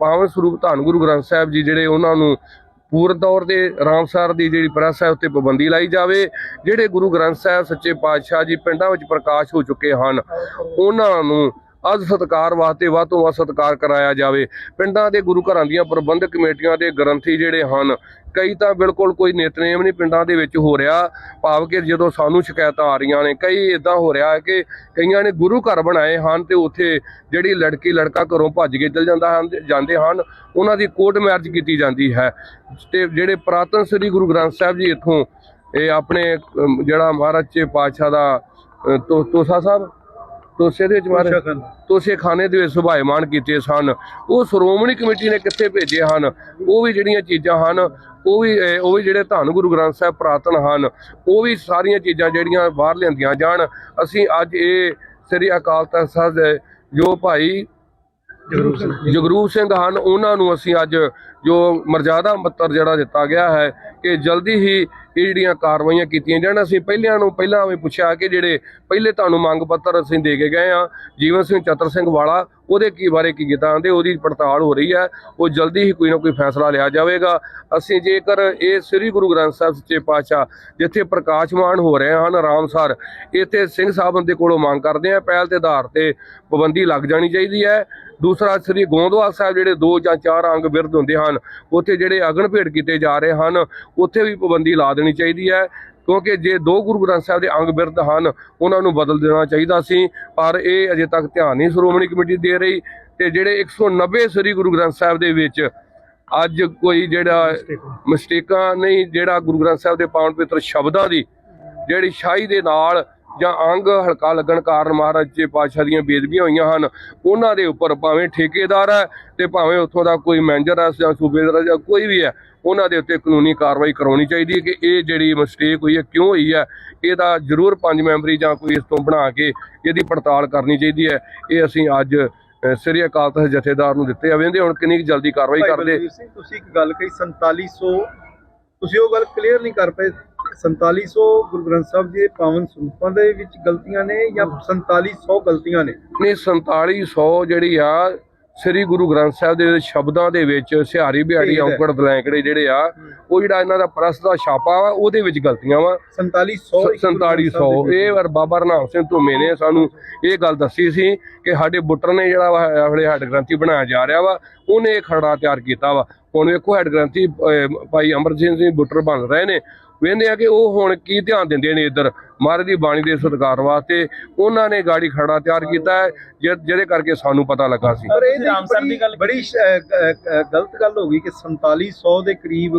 C: ਪਾਵਨ ਸਰੂਪ ਧੰਨ ਗੁਰੂ ਗ੍ਰੰਥ ਸਾਹਿਬ ਜੀ ਜਿਹੜੇ ਉਹਨਾਂ ਨੂੰ ਪੂਰਨ ਤੌਰ ਤੇ ਰਾਮਸਰ ਦੀ ਜਿਹੜੀ ਪ੍ਰੈਸ ਹੈ, ਉੱਤੇ ਪਾਬੰਦੀ ਲਾਈ ਜਾਵੇ, ਜਿਹੜੇ ਗੁਰੂ ਗ੍ਰੰਥ ਸਾਹਿਬ ਸੱਚੇ ਪਾਤਸ਼ਾਹ ਜੀ ਪਿੰਡਾਂ ਵਿੱਚ ਪ੍ਰਕਾਸ਼ ਹੋ ਚੁੱਕੇ ਹਨ, ਉਹਨਾਂ ਨੂੰ ਅੱਜ ਸਤਕਾਰ ਵਾਸਤੇ ਵੱਧ ਤੋਂ ਵੱਧ ਸਤਕਾਰ ਕਰਾਇਆ ਜਾਵੇ। ਪਿੰਡਾਂ ਦੇ ਗੁਰੂ ਘਰਾਂ ਦੀਆਂ ਪ੍ਰਬੰਧਕ ਕਮੇਟੀਆਂ ਦੇ ਗ੍ਰੰਥੀ ਜਿਹੜੇ ਹਨ, ਕਈ ਤਾਂ ਬਿਲਕੁਲ ਕੋਈ ਨਿਤਨੇਮ ਨਹੀਂ ਪਿੰਡਾਂ ਦੇ ਵਿੱਚ ਹੋ ਰਿਹਾ, ਭਾਵ ਕਿ ਜਦੋਂ ਸਾਨੂੰ ਸ਼ਿਕਾਇਤਾਂ ਆ ਰਹੀਆਂ ਨੇ, ਕਈ ਇਦਾਂ ਹੋ ਰਿਹਾ ਹੈ ਕਿ ਕਈਆਂ ਨੇ ਗੁਰੂ ਘਰ ਬਣਾਏ ਹਨ ਤੇ ਉੱਥੇ ਜਿਹੜੀ ਲੜਕੀ, ਲੜਕਾ ਘਰੋਂ ਭੱਜ ਕੇ ਚਲ ਜਾਂਦਾ ਹਨ, ਜਾਂਦੇ ਹਨ, ਉਹਨਾਂ ਦੀ ਕੋਰਟ ਮੈਰਿਜ ਕੀਤੀ ਜਾਂਦੀ ਹੈ। ਤੇ ਜਿਹੜੇ ਪ੍ਰਾਤਨ ਸ੍ਰੀ ਗੁਰੂ ਗ੍ਰੰਥ ਸਾਹਿਬ ਜੀ ਇੱਥੋਂ, ਇਹ ਆਪਣੇ ਜਿਹੜਾ ਮਹਾਰਾਜ ਚੇ ਪਾਤਸ਼ਾਹ ਦਾ ਤੋ, ਤੋਸਾ ਸਾਹਿਬ ਤੋਸੇ ਦੇ ਵਿੱਚ ਮਹਾਰਾਜ ਤੋਸੇ ਖਾਨੇ। ਦੇ ਵਿੱਚ ਸੁਭਾਇਮਾਨ ਕੀਤੇ ਸਨ। ਉਹ ਸ਼੍ਰੋਮਣੀ ਕਮੇਟੀ ਨੇ ਕਿੱਥੇ ਭੇਜੇ ਹਨ? ਉਹ ਵੀ ਜਿਹੜੀਆਂ ਚੀਜ਼ਾਂ ਹਨ ਉਹ ਵੀ ਉਹ ਵੀ ਜਿਹੜੇ ਧੰਨ ਗੁਰੂ ਗ੍ਰੰਥ ਸਾਹਿਬ ਪ੍ਰਾਤਨ ਹਨ ਉਹ ਵੀ ਸਾਰੀਆਂ ਚੀਜ਼ਾਂ ਜਿਹੜੀਆਂ ਬਾਹਰ ਲਿਆਂਦੀਆਂ ਜਾਣ। ਅਸੀਂ ਅੱਜ ਇਹ ਸ੍ਰੀ ਅਕਾਲ ਤਖਤ ਸਾਹਿਬ ਦੇ ਜੋ ਭਾਈ ਜਗਰੂਪ ਸਿੰਘ। ਹਨ ਉਹਨਾਂ ਨੂੰ ਅਸੀਂ ਅੱਜ ਜੋ ਮਰਜ਼ਾਦਾ ਪੱਤਰ ਜਿਹੜਾ ਦਿੱਤਾ ਗਿਆ ਹੈ ਕਿ ਜਲਦੀ ਹੀ ਇਹ ਜਿਹੜੀਆਂ ਕਾਰਵਾਈਆਂ ਕੀਤੀਆਂ ਜਾਣ। ਅਸੀਂ ਪਹਿਲਿਆਂ ਨੂੰ ਪਹਿਲਾਂ ਵੀ ਪੁੱਛਿਆ ਕਿ ਜਿਹੜੇ ਪਹਿਲੇ ਤੁਹਾਨੂੰ ਮੰਗ ਪੱਤਰ ਅਸੀਂ ਦੇ ਕੇ ਗਏ ਆ ਜੀਵਨ ਸਿੰਘ ਚਤਰ ਸਿੰਘ ਵਾਲਾ, ਉਹਦੇ ਕੀ ਬਾਰੇ ਕੀ ਕੀਤਾ ਆਂਦੇ, ਉਹਦੀ ਪੜਤਾਲ ਹੋ ਰਹੀ ਹੈ। ਉਹ ਜਲਦੀ ਹੀ ਕੋਈ ਨਾ ਕੋਈ ਫੈਸਲਾ ਲਿਆ ਜਾਵੇਗਾ। ਅਸੀਂ ਜੇਕਰ ਇਹ ਸ੍ਰੀ ਗੁਰੂ ਗ੍ਰੰਥ ਸਾਹਿਬ ਸੱਚੇ ਪਾਤਸ਼ਾਹ, ਜਿੱਥੇ ਪ੍ਰਕਾਸ਼ਮਾਨ ਹੋ ਰਹੇ ਹਨ ਆਰਾਮਸਰ ਇੱਥੇ ਸਿੰਘ ਸਾਹਿਬ ਦੇ ਕੋਲੋਂ ਮੰਗ ਕਰਦੇ ਆ ਪਹਿਲ ਦੇ ਆਧਾਰ ਤੇ ਪਾਬੰਦੀ ਲੱਗ ਜਾਣੀ ਚਾਹੀਦੀ ਹੈ। ਦੂਸਰਾ, ਸ੍ਰੀ ਗੋਂਦਵਾਲ ਸਾਹਿਬ ਜਿਹੜੇ ਦੋ ਜਾਂ ਚਾਰ ਅੰਗ ਬਿਰਧ ਹੁੰਦੇ ਹਨ, ਉੱਥੇ ਜਿਹੜੇ ਅਗਨ ਭੇਟ ਕੀਤੇ ਜਾ ਰਹੇ ਹਨ, ਉੱਥੇ ਵੀ ਪਾਬੰਦੀ ਲਾ ਦੇਣੀ ਚਾਹੀਦੀ ਹੈ, ਕਿਉਂਕਿ ਜੇ ਦੋ ਗੁਰੂ ਗ੍ਰੰਥ ਸਾਹਿਬ ਦੇ ਅੰਗ ਬਿਰਧ ਹਨ, ਉਹਨਾਂ ਨੂੰ ਬਦਲ ਦੇਣਾ ਚਾਹੀਦਾ ਸੀ, ਪਰ ਇਹ ਅਜੇ ਤੱਕ ਧਿਆਨ ਨਹੀਂ ਸ਼੍ਰੋਮਣੀ ਕਮੇਟੀ ਦੇ ਰਹੀ, ਤੇ ਜਿਹੜੇ 190 ਸ੍ਰੀ ਗੁਰੂ ਗ੍ਰੰਥ ਸਾਹਿਬ ਦੇ ਵਿੱਚ ਅੱਜ ਕੋਈ ਜਿਹੜਾ ਮਿਸਟੇਕਾਂ ਨਹੀਂ, ਜਿਹੜਾ ਗੁਰੂ ਗ੍ਰੰਥ ਸਾਹਿਬ ਦੇ ਪਾਵਨ ਪਵਿੱਤਰ ਸ਼ਬਦਾਂ ਦੀ, ਜਿਹੜੀ ਸ਼ਾਹੀ ਦੇ ਨਾਲ ਜਾਂ ਅੰਗ ਹਲਕਾ ਲੱਗਣ ਕਾਰਨ ਮਹਾਰਾਜ ਜੀ ਪਾਤਸ਼ਾਹ ਦੀਆਂ ਬੇਦਬੀਆਂ ਹੋਈਆਂ ਹਨ ਉਹਨਾਂ ਦੇ ਉੱਪਰ ਭਾਵੇਂ ਠੇਕੇਦਾਰ ਹੈ ਤੇ ਭਾਵੇਂ ਉੱਥੋਂ ਦਾ ਕੋਈ ਮੈਨੇਜਰ ਹੈ ਜਾਂ ਸੂਬੇਦਾਰ ਜਾਂ ਕੋਈ ਵੀ ਹੈ ਉਹਨਾਂ ਦੇ ਉੱਤੇ ਕਾਨੂੰਨੀ ਕਾਰਵਾਈ ਕਰਾਉਣੀ ਚਾਹੀਦੀ ਹੈ ਕਿ ਇਹ ਜਿਹੜੀ ਮਿਸਟੇਕ ਹੋਈ ਹੈ ਕਿਉਂ ਹੋਈ ਹੈ ਇਹਦਾ ਜ਼ਰੂਰ ਪੰਜ ਮੈਂਬਰੀ ਜਾਂ ਕੋਈ ਇਸ ਤੋਂ ਬਣਾ ਕੇ ਇਹਦੀ ਪੜਤਾਲ ਕਰਨੀ ਚਾਹੀਦੀ ਹੈ। ਇਹ ਅਸੀਂ ਅੱਜ ਸ੍ਰੀ ਅਕਾਲ ਤਖਤ ਜਥੇਦਾਰ ਨੂੰ ਦਿੱਤੇ ਆ। ਵੇਂਦੇ ਹੁਣ ਕਿੰਨੀ ਜਲਦੀ ਕਾਰਵਾਈ ਕਰਦੇ।
D: ਤੁਸੀਂ ਇੱਕ ਗੱਲ ਕਹੀ 4700 ਤੁਸੀਂ ਉਹ ਗੱਲ ਕਲੀਅਰ ਨਹੀਂ ਕਰ ਪਏ। 4700 ਗੁਰੂ ਗ੍ਰੰਥ ਸਾਹਿਬ ਜੀ ਦੇ ਪਾਵਨ ਸਰੂਪਾਂ ਦੇ ਵਿੱਚ ਗਲਤੀਆਂ ਨੇ ਜਾਂ 4700 ਗਲਤੀਆਂ ਨੇ?
C: ਨੇ 4700 ਜਿਹੜੀ ਆ ਸ੍ਰੀ ਗੁਰੂ ਗ੍ਰੰਥ ਸਾਹਿਬ ਦੇ ਸ਼ਬਦਾਂ ਦੇ ਵਿੱਚ ਸਿਹਾਰੀ
D: ਹੈ।
C: ਔਂਕੜ ਦਲੈਂਕੜੇ ਜਿਹੜੇ ਆ ਉਹ ਜਿਹੜਾ ਇਹਨਾਂ ਦਾ ਪ੍ਰੈਸ ਦਾ ਛਾਪਾ ਵਾ ਉਹਦੇ ਵਿੱਚ ਗਲਤੀਆਂ ਵਾ।
D: 4700 ਇੱਕ ਗੁਰੂ ਗ੍ਰੰਥ
C: 4700
D: ਸਾਹਿਬ ਦੇ
C: ਇਹ ਵਾਰ ਬਾਬਾ ਰਨਾਮ ਸਿੰਘ ਧੂਮੇ ਨੇ ਸਾਨੂੰ ਇਹ ਗੱਲ ਦੱਸੀ ਸੀ ਕਿ ਸਾਡੇ ਬੁੱਟਰ ਨੇ ਜਿਹੜਾ ਵਾ ਹੈਡ ਗ੍ਰੰਥੀ ਬਣਾਇਆ ਜਾ ਰਿਹਾ ਵਾ ਉਹਨੇ ਇਹ ਖੜਾ ਤਿਆਰ ਕੀਤਾ ਵਾ। ਹੁਣ ਵੇਖੋ ਹੈਡ ਗ੍ਰੰਥੀ ਭਾਈ ਅਮਰਜੀਤ ਸਿੰਘ ਬੁੱਟਰ ਬਣ ਰਹੇ ਨੇ। ਵੇਂਦੇ ਆ ਕਿ ਉਹ ਹੁਣ ਕੀ ਧਿਆਨ ਦਿੰਦੇ ਨੇ ਇੱਧਰ। ਮਹਾਰਾਜ ਦੀ ਬਾਣੀ ਦੇ ਸਤਿਕਾਰ ਵਾਸਤੇ ਉਹਨਾਂ ਨੇ ਗਾੜੀ ਖੜਾ ਤਿਆਰ ਕੀਤਾ ਹੈ ਜਿਹਦੇ ਕਰਕੇ ਸਾਨੂੰ ਪਤਾ ਲੱਗਾ ਸੀ।
D: ਪਰ ਇਹ
B: ਰਾਮ ਸਰ ਦੀ ਗੱਲ
D: ਬੜੀ ਗਲਤ ਗੱਲ ਹੋ ਗਈ ਕਿ 4700 ਦੇ ਕਰੀਬ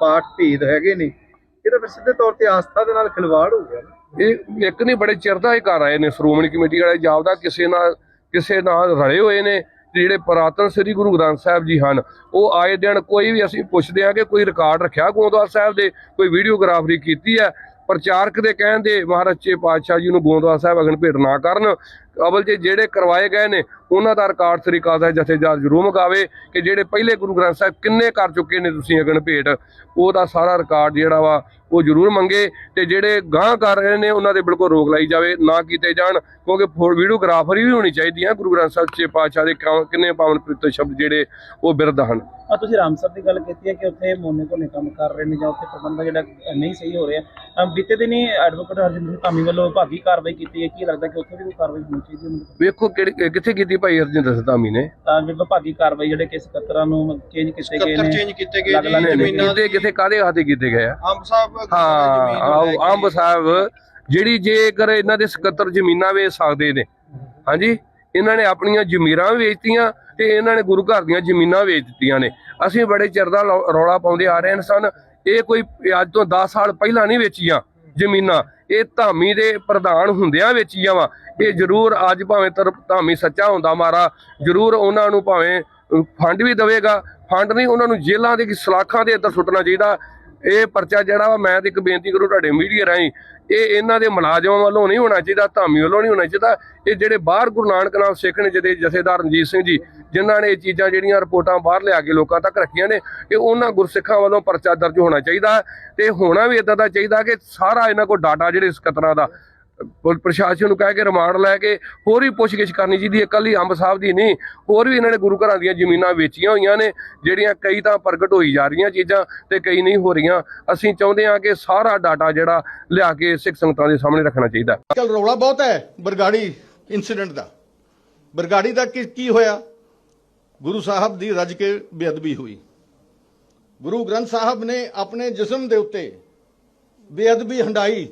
D: ਪਾਠ ਭੇਦ ਹੈਗੇ ਨੇ। ਇਹ ਤਾਂ ਫਿਰ ਸਿੱਧੇ ਤੌਰ ਤੇ ਆਸਥਾ ਦੇ ਨਾਲ ਖਿਲਵਾੜ ਹੋ ਗਿਆ।
C: ਇਹ ਇੱਕ ਨਹੀਂ ਬੜੇ ਚਿਰ ਦਾ ਇਹ ਕਰ ਆਏ ਨੇ। ਸ਼੍ਰੋਮਣੀ ਕਮੇਟੀ ਵਾਲੇ ਜਾਪਦਾ ਕਿਸੇ ਨਾਲ ਕਿਸੇ ਨਾਲ ਰਲੇ ਹੋਏ ਨੇ। ਜਿਹੜੇ ਪੁਰਾਤਨ ਸ੍ਰੀ ਗੁਰੂ ਗ੍ਰੰਥ ਸਾਹਿਬ ਜੀ ਹਨ, ਉਹ ਆਏ ਦਿਨ ਕੋਈ ਵੀ ਅਸੀਂ ਪੁੱਛਦੇ ਹਾਂ ਕਿ ਕੋਈ ਰਿਕਾਰਡ ਰੱਖਿਆ ਗੋਂਦਵਾਲ ਸਾਹਿਬ ਦੇ, ਕੋਈ ਵੀਡੀਓਗ੍ਰਾਫਰੀ ਕੀਤੀ ਹੈ, ਪ੍ਰਚਾਰਕ ਦੇ ਕਹਿਣ ਦੇ ਮਹਾਰਾਜ ਚੇ ਪਾਤਸ਼ਾਹ ਜੀ ਨੂੰ ਗੋਦਵਾਲ ਸਾਹਿਬ ਅਗਨ ਭੇਟ ਨਾ ਕਰਨ, ਅਵਲ ਜੇ ਜਿਹੜੇ ਕਰਵਾਏ ਗਏ ਨੇ ਉਹਨਾਂ ਦਾ ਰਿਕਾਰਡ ਸ੍ਰੀ ਦਾ ਜਥੇਦਾਰ ਜ਼ਰੂਰ ਮੰਗਾਵੇ ਕਿ ਜਿਹੜੇ ਪਹਿਲੇ ਗੁਰੂ ਗ੍ਰੰਥ ਸਾਹਿਬ ਕਿੰਨੇ ਕਰ ਚੁੱਕੇ ਨੇ ਤੁਸੀਂ ਅਗਨ ਭੇਟ ਉਹਦਾ ਸਾਰਾ ਰਿਕਾਰਡ ਜਿਹੜਾ ਵਾ ਉਹ ਜ਼ਰੂਰ ਮੰਗੇ ਤੇ ਜਿਹੜੇ ਗਾਂਹ ਕਰ ਰਹੇ ਨੇ ਉਹਨਾਂ ਦੇ ਬਿਲਕੁਲ ਰੋਕ ਲਾਈ ਜਾਵੇ ਨਾ ਕੀਤੇ ਜਾਣ ਕਿਉਂਕਿ ਵੀਡੀਓਗ੍ਰਾਫਰੀ ਵੀ ਹੋਣੀ ਚਾਹੀਦੀ ਹੈ ਗੁਰੂ ਗ੍ਰੰਥ ਸਾਹਿਬ ਚੇ ਪਾਤਸ਼ਾਹ ਦੇ ਕਿੰਨੇ ਪਾਵਨ ਪਵਿੱਤਰ ਸ਼ਬਦ ਜਿਹੜੇ ਉਹ ਬਿਰਧ ਹਨ।
B: ਆ ਤੁਸੀਂ ਰਾਮ ਸਰ ਦੀ ਗੱਲ ਕੀਤੀ ਹੈ ਕਿ ਉੱਥੇ ਮੋਨੇ ਕੋਨੇ ਕੰਮ ਕਰ ਰਹੇ ਨੇ ਜਾਂ ਉੱਥੇ ਪ੍ਰਬੰਧ ਜਿਹੜਾ ਨਹੀਂ ਸਹੀ ਹੋ ਰਿਹਾ। ਬੀਤੇ ਦਿਨੀ ਐਡਵੋਕੇਟ ਹਰਜਿੰਦਰ ਸਿੰਘ ਧਾਮੀ ਵੱਲੋਂ ਵਿਭਾਗੀ ਕਾਰਵਾਈ ਕੀਤੀ ਹੈ ਕੀ ਲੱਗਦਾ ਕਿ ਉੱਥੇ ਵੀ ਕੋਈ ਕਾਰਵਾਈ ਹੋਣੀ ਚਾਹੀਦੀ ਹੈ?
C: ਵੇਖੋ ਕਿਹੜੀ ਕਿੱਥੇ ਕੀਤੀ ਭਾਈ ਹਰਜਿੰਦਰ ਸਤਾਮੀ ਨੇ।
B: ਤਾਂ ਵੀ ਵਿਭਾਗੀ ਕਾਰਵਾਈ ਜਿਹੜੇ ਕਿ ਸਕੱਤਰਾਂ ਨੂੰ ਚੇਂਜ ਕੀਤੇ ਗਏ ਨੇ
E: ਚੇਂਜ ਕੀਤੇ ਗਏ
B: ਅਲੱਗ-ਅਲੱਗ
E: ਜੀ ਜ਼ਮੀਨਾਂ
C: ਕਿਤੇ ਕਿਤੇ ਕਾਦੇ ਹੱਥੇ ਕੀਤੇ ਗਏ ਆ?
E: ਅੰਬ ਸਾਹਿਬ
C: ਹਾਂ ਆਓ ਅੰਬ ਸਾਹਿਬ ਜਿਹੜੀ ਜੇਕਰ ਇਹਨਾਂ ਦੇ ਸਕੱਤਰ ਜ਼ਮੀਨਾਂ ਵੇਚ ਸਕਦੇ ਨੇ ਹਾਂਜੀ? ਇਹਨਾਂ ਨੇ ਆਪਣੀਆਂ ਜ਼ਮੀਰਾਂ ਵੀ ਵੇਚਤੀਆਂ ਤੇ ਇਹਨਾਂ ਨੇ ਗੁਰੂ ਘਰ ਦੀਆਂ ਜ਼ਮੀਨਾਂ ਵੇਚ ਦਿੱਤੀਆਂ ਨੇ। ਅਸੀਂ ਬੜੇ ਚਿਰ ਦਾ ਲੌ- ਰੌਲਾ ਪਾਉਂਦੇ ਆ ਰਹੇ ਸਨ। ਇਹ ਕੋਈ ਅੱਜ ਤੋਂ 10 ਸਾਲ ਪਹਿਲਾਂ ਨਹੀਂ ਵੇਚੀਆਂ। ਜ਼ਮੀਨਾਂ। ਇਹ ਧਾਮੀ ਦੇ ਪ੍ਰਧਾਨ ਹੁੰਦਿਆਂ ਵੇਚੀਆਂ ਵਾ ਇਹ ਜ਼ਰੂਰ ਅੱਜ ਭਾਵੇਂ ਤਰ ਧਾਮੀ ਸੱਚਾ ਹੁੰਦਾ ਮਾਰਾ, ਜ਼ਰੂਰ ਉਹਨਾਂ ਨੂੰ ਭਾਵੇਂ ਫੰਡ ਵੀ ਦੇਵੇਗਾ। ਫੰਡ ਨਹੀਂ, ਉਹਨਾਂ ਨੂੰ ਜੇਲ੍ਹਾਂ ਦੇ ਸਲਾਖਾਂ ਦੇ ਅੰਦਰ ਸੁੱਟਣਾ ਚਾਹੀਦਾ। ਇਹ ਪਰਚਾ ਜਿਹੜਾ ਵਾ, ਮੈਂ ਤੇ ਇੱਕ ਬੇਨਤੀ ਕਰੂ ਤੁਹਾਡੇ ਮੀਡੀਆ ਰਾਹੀਂ, ਇਹ ਇਹਨਾਂ ਦੇ ਮੁਲਾਜ਼ਮਾਂ ਵੱਲੋਂ ਨਹੀਂ ਹੋਣਾ ਚਾਹੀਦਾ, ਧਾਮੀ ਵੱਲੋਂ ਨਹੀਂ ਹੋਣਾ ਚਾਹੀਦਾ। ਇਹ ਜਿਹੜੇ ਬਾਹਰ ਗੁਰੂ ਨਾਨਕ ਨਾਮ ਸਿੱਖ ਨੇ ਜਿਹਦੇ ਜਥੇਦਾਰ ਰਣਜੀਤ ਸਿੰਘ ਜੀ, ਜਿਨ੍ਹਾਂ ਨੇ ਇਹ ਚੀਜ਼ਾਂ ਜਿਹੜੀਆਂ ਰਿਪੋਰਟਾਂ ਬਾਹਰ ਲਿਆ ਕੇ ਲੋਕਾਂ ਤੱਕ ਰੱਖੀਆਂ ਨੇ, ਇਹ ਉਹਨਾਂ ਗੁਰਸਿੱਖਾਂ ਵੱਲੋਂ ਪਰਚਾ ਦਰਜ ਹੋਣਾ ਚਾਹੀਦਾ। ਤੇ ਹੋਣਾ ਵੀ ਇਦਾਂ ਦਾ ਚਾਹੀਦਾ ਕਿ ਸਾਰਾ ਇਹਨਾਂ ਕੋਲ ਡਾਟਾ ਜਿਹੜੇ ਇਸ ਸਕੱਤਰਾਂ ਦਾ ਪ੍ਰਸ਼ਾਸਨ ਨੂੰ ਕਹਿ ਕੇ ਰਿਮਾਂਡ ਲੈ ਕੇ ਹੋਰ ਵੀ ਪੁੱਛਗਿੱਛ ਕਰਨੀ ਚਾਹੀਦੀ ਹੈ। ਇਕੱਲੀ ਅੰਬ ਸਾਹਿਬ ਦੀ ਨਹੀਂ, ਹੋਰ ਵੀ ਇਹਨਾਂ ਨੇ ਗੁਰੂ ਘਰਾਂ ਦੀਆਂ ਜ਼ਮੀਨਾਂ ਵੇਚੀਆਂ ਹੋਈਆਂ ਨੇ, ਜਿਹੜੀਆਂ ਕਈ ਤਾਂ ਪ੍ਰਗਟ ਹੋਈ ਜਾ ਰਹੀਆਂ ਚੀਜ਼ਾਂ ਤੇ ਕਈ ਨਹੀਂ ਹੋ ਰਹੀਆਂ। ਅਸੀਂ ਚਾਹੁੰਦੇ ਹਾਂ ਕਿ ਸਾਰਾ ਡਾਟਾ ਜਿਹੜਾ ਲਿਆ ਕੇ ਸਿੱਖ ਸੰਗਤਾਂ ਦੇ ਸਾਹਮਣੇ ਰੱਖਣਾ ਚਾਹੀਦਾ।
F: ਕੱਲ ਰੌਲਾ ਬਹੁਤ ਹੈ ਬਰਗਾੜੀ ਇਨਸੀਡੈਂਟ ਦਾ। ਬਰਗਾੜੀ ਦਾ ਕੀ ਹੋਇਆ? ਗੁਰੂ ਸਾਹਿਬ ਦੀ ਰੱਜ ਕੇ ਬੇਅਦਬੀ ਹੋਈ। ਗੁਰੂ ਗ੍ਰੰਥ ਸਾਹਿਬ ਨੇ ਆਪਣੇ ਜਿਸਮ ਦੇ ਉੱਤੇ ਬੇਅਦਬੀ ਹੰਡਾਈ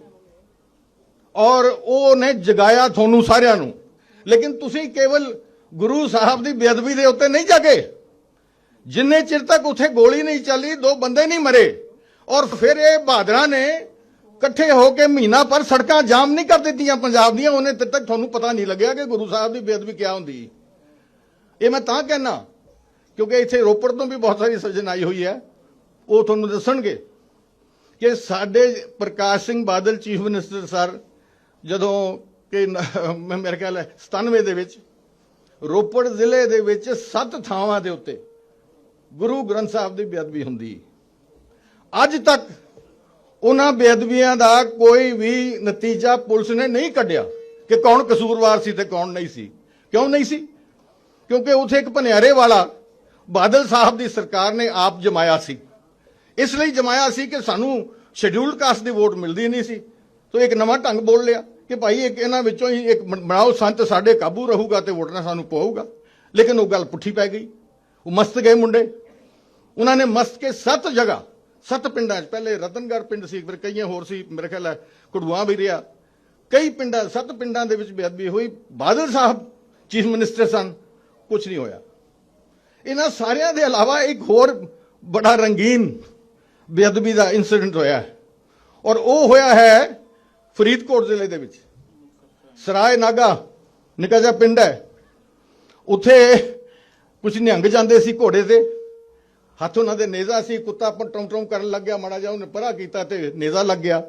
F: ਔਰ ਉਹਨੇ ਜਗਾਇਆ ਤੁਹਾਨੂੰ ਸਾਰਿਆਂ ਨੂੰ। ਲੇਕਿਨ ਤੁਸੀਂ ਕੇਵਲ ਗੁਰੂ ਸਾਹਿਬ ਦੀ ਬੇਅਦਬੀ ਦੇ ਉੱਤੇ ਨਹੀਂ ਜਾਗੇ। ਜਿੰਨੇ ਚਿਰ ਤੱਕ ਉੱਥੇ ਗੋਲੀ ਨਹੀਂ ਚੱਲੀ, ਦੋ ਬੰਦੇ ਨਹੀਂ ਮਰੇ। ਔਰ ਫਿਰ ਇਹ ਬਹਾਦਰਾਂ ਨੇ ਇਕੱਠੇ ਹੋ ਕੇ ਮਹੀਨਾ ਪਰ ਸੜਕਾਂ ਜਾਮ ਨਹੀਂ ਕਰ ਦਿੱਤੀਆਂ ਪੰਜਾਬ ਦੀਆਂ। ਉਹਨੇ ਤਦ ਤੱਕ ਤੁਹਾਨੂੰ ਪਤਾ ਨਹੀਂ ਲੱਗਿਆ ਕਿ ਗੁਰੂ ਸਾਹਿਬ ਦੀ ਬੇਅਦਬੀ ਕਿਆ ਹੁੰਦੀ। ਇਹ ਮੈਂ ਤਾਂ ਕਹਿਣਾ ਕਿਉਂਕਿ ਇੱਥੇ ਰੋਪੜ ਤੋਂ ਵੀ ਬਹੁਤ ਸਾਰੀ ਸੱਜਣ ਆਈ ਹੋਈ ਹੈ। ਉਹ ਤੁਹਾਨੂੰ ਦੱਸਣਗੇ ਕਿ ਸਾਡੇ Parkash Singh Badal chief minister sir ਜਦੋਂ ਕਿ ਨ- ਮੇਰੇ ਖਿਆਲ ਹੈ 97 ਦੇ ਵਿੱਚ ਰੋਪੜ ਜ਼ਿਲ੍ਹੇ ਦੇ ਵਿੱਚ ਸੱਤ ਥਾਵਾਂ ਦੇ ਉੱਤੇ ਗੁਰੂ ਗ੍ਰੰਥ ਸਾਹਿਬ ਦੀ ਬੇਅਦਬੀ ਹੁੰਦੀ। ਅੱਜ ਤੱਕ ਉਹਨਾਂ ਬੇਅਦਬੀਆਂ ਦਾ ਕੋਈ ਵੀ ਨਤੀਜਾ ਪੁਲਿਸ ਨੇ ਨਹੀਂ ਕੱਢਿਆ ਕਿ ਕੌਣ ਕਸੂਰਵਾਰ ਸੀ ਤੇ ਕੌਣ ਨਹੀਂ ਸੀ। ਕਿਉਂ ਨਹੀਂ ਸੀ? ਕਿਉਂਕਿ ਉਥੇ ਇੱਕ ਭਨਿਆਰੇ ਵਾਲਾ ਬਾਦਲ ਸਾਹਿਬ ਦੀ ਸਰਕਾਰ ਨੇ ਆਪ ਜਮਾਇਆ ਸੀ। ਇਸ ਲਈ ਜਮਾਇਆ ਸੀ ਕਿ ਸਾਨੂੰ ਸ਼ਡਿਊਲਡ ਕਾਸਟ ਦੀ ਵੋਟ ਮਿਲਦੀ ਨਹੀਂ ਸੀ। ਤੋ ਇੱਕ ਨਵਾਂ ਢੰਗ ਬੋਲ ਲਿਆ। ਕਿ ਭਾਈ ਇੱਕ ਇਹਨਾਂ ਵਿੱਚੋਂ ਹੀ ਇੱਕ ਬਣ- ਬਣਾਓ ਸੰਤ ਸਾਡੇ ਕਾਬੂ ਰਹੂਗਾ ਤੇ ਵੋਟਾਂ ਸਾਨੂੰ ਪਾਊਗਾ। ਲੇਕਿਨ ਉਹ ਗੱਲ ਪੁੱਠੀ ਪੈ ਗਈ। ਉਹ ਮਸਤ ਗਏ ਮੁੰਡੇ। ਉਹਨਾਂ ਨੇ ਮਸਤ ਕੇ ਸੱਤ ਜਗ੍ਹਾ, ਸੱਤ ਪਿੰਡਾਂ 'ਚ, ਪਹਿਲੇ ਰਤਨਗੜ੍ਹ ਪਿੰਡ ਸੀ, ਫਿਰ ਕਈਆਂ ਹੋਰ ਸੀ, ਮੇਰੇ ਖਿਆਲ ਹੈ ਕੜੂਆ ਵੀ ਰਿਹਾ। ਕਈ ਪਿੰਡਾਂ, ਸੱਤ ਪਿੰਡਾਂ ਦੇ ਵਿੱਚ ਬੇਅਦਬੀ ਹੋਈ। ਬਾਦਲ ਸਾਹਿਬ ਚੀਫ ਮਿਨਿਸਟਰ ਸਨ ਕੁਝ ਨਹੀਂ ਹੋਇਆ। ਇਹਨਾਂ ਸਾਰਿਆਂ ਦੇ ਇਲਾਵਾ ਇੱਕ ਹੋਰ ਬੜਾ ਰੰਗੀਨ ਬੇਅਦਬੀ ਦਾ ਇਨਸੀਡੈਂਟ ਹੋਇਆ ਔਰ ਉਹ ਹੋਇਆ ਹੈ ਫਰੀਦਕੋਟ ਜ਼ਿਲ੍ਹੇ ਦੇ ਵਿੱਚ। ਸਰਾਏ ਨਾਗਾ ਨਿੱਕਾ ਜਿਹਾ ਪਿੰਡ ਹੈ। ਉੱਥੇ ਕੁਝ ਨਿਹੰਗ ਜਾਂਦੇ ਸੀ ਘੋੜੇ ਤੇ। ਹੱਥ ਉਹਨਾਂ ਦੇ ਨੇਜ਼ਾ ਸੀ, ਕੁੱਤਾ ਆਪਾਂ ਟਰਮ ਟਰਮ ਕਰਨ ਲੱਗਿਆ, ਮਾੜਾ ਜਿਹਾ ਉਹਨੇ ਪਰਾ ਕੀਤਾ ਤੇ ਨੇਜ਼ਾ ਲੱਗ ਗਿਆ।